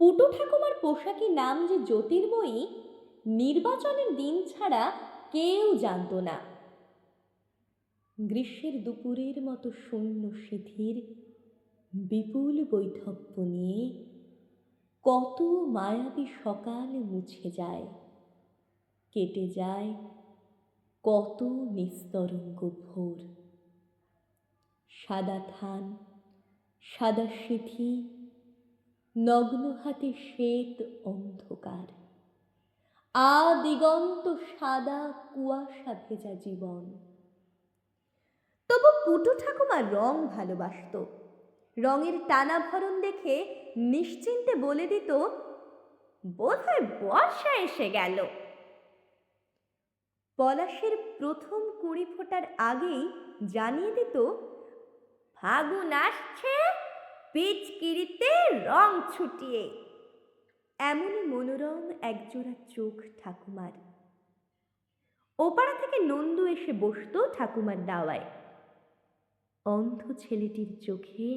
পুটু ঠাকুমার পোশাকি নাম যে জ্যোতির্ময়ী, নির্বাচনের দিন ছাড়া কেউ জানতো না। গ্রীষ্মের দুপুরের মতো শূন্য সিথির বিপুল বৈধব্য নিয়ে কত মায়াবী সকাল মুছে যায়, কেটে যায় কত নিস্তরঙ্গ ভোর। সাদা থান, সাদা সিথি নগ্ন হাতে শ্বেত অন্ধকার। আ দিগন্ত সাদা কুয়াশা ভেজা জীবন। তবু পুটু ঠাকুমা রং ভালোবাসত। রঙের টানা ভরণ দেখে নিশ্চিন্তে বলে দিত, বোধহয় বর্ষা এসে গেল। পলাশের প্রথম কুড়ি ফোটার আগেই জানিয়ে দিত, ফাগুন আসছে। পিচকিরিতে রং ছুটিয়ে। এমনই মনোরম একজোড়া চোখ ঠাকুমার। ওপাড়া থেকে নন্দু এসে বসতো ঠাকুমার দাওয়ায় অন্ধ ছেলেটির চোখে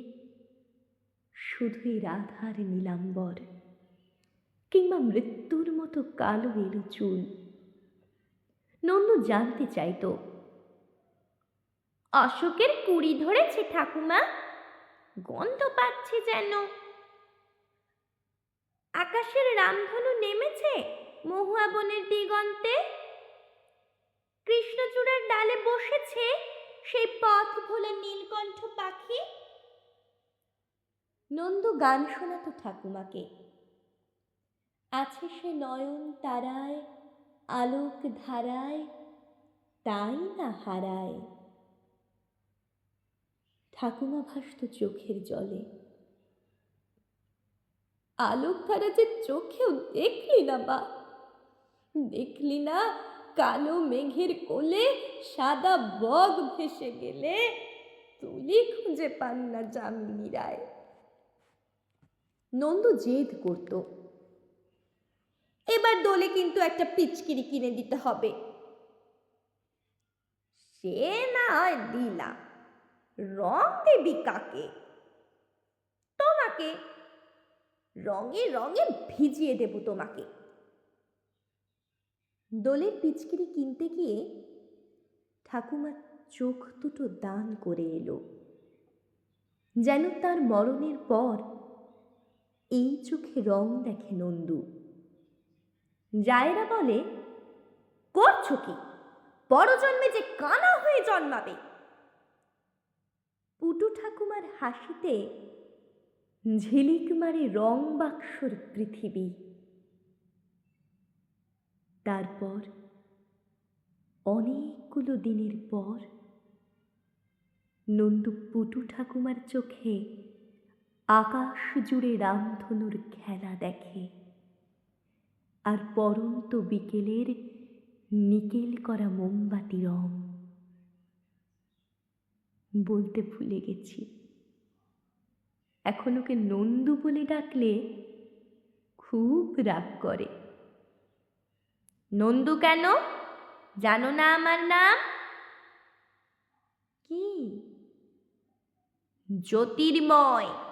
শুধুই রাধার নীলাম্বর কিংবা মৃত্যুর মতো কালো এলো চুল। নন্দু জানতে চাইতো, অশোকের কুড়ি ধরেছে ঠাকুমা? গন্ধ পাচ্ছি যেন। আকাশের রামধনু নেমেছে মহুয়া বনের দিগন্তে। কৃষ্ণচূড়ার ডালে বসেছে সেই পথ ভোলা নীলকণ্ঠ পাখি। নন্দু গান শোনাতো ঠাকুমাকে। আছে সে নয়ন তারায়, আলোক ধারায়, তাই না হারায়? ঠাকুমা ভাসত চোখের জলে। আলোক ধারা যে চোখেও দেখলি না বা? দেখলি না কালো মেঘের কোলে সাদা বগ ভেসে গেলে? তুলি খুঁজে পান না যামিনী রায় নন্দ জেদ করত। এবার দোলে কিন্তু একটা পিচকিরি কিনে দিতে হবে। সে না দিলাম। রং দেবী কাকে? তোমাকে রঙে রঙে ভিজিয়ে দেব তোমাকে। দোলের পিচকিরি কিনতে গিয়ে ঠাকুমার চোখ দুটো দান করে এলো। যেন তার মরণের পর এই চোখে রং দেখে নন্দু। জায়রা বলে, করছ কি? বড় জন্মে যে কানা হয়ে জন্মাবে পুটু ঠাকুমার হাসিতে ঝিলিক মারে রং বাক্সর পৃথিবী। তারপর অনেকগুলো দিনের পর নন্দু পুটু ঠাকুমার চোখে আকাশ জুড়ে রামধনুর খেলা দেখে আর পরন্ত বিকেলের নিকেল করা মোমবাতি রং। বলতে ভুলে গেছি। এখন ওকে নন্দু বলে ডাকলে খুব রাগ করে। নন্দু কেন? জানো না আমার নাম? কি? জ্যোতির্ময়।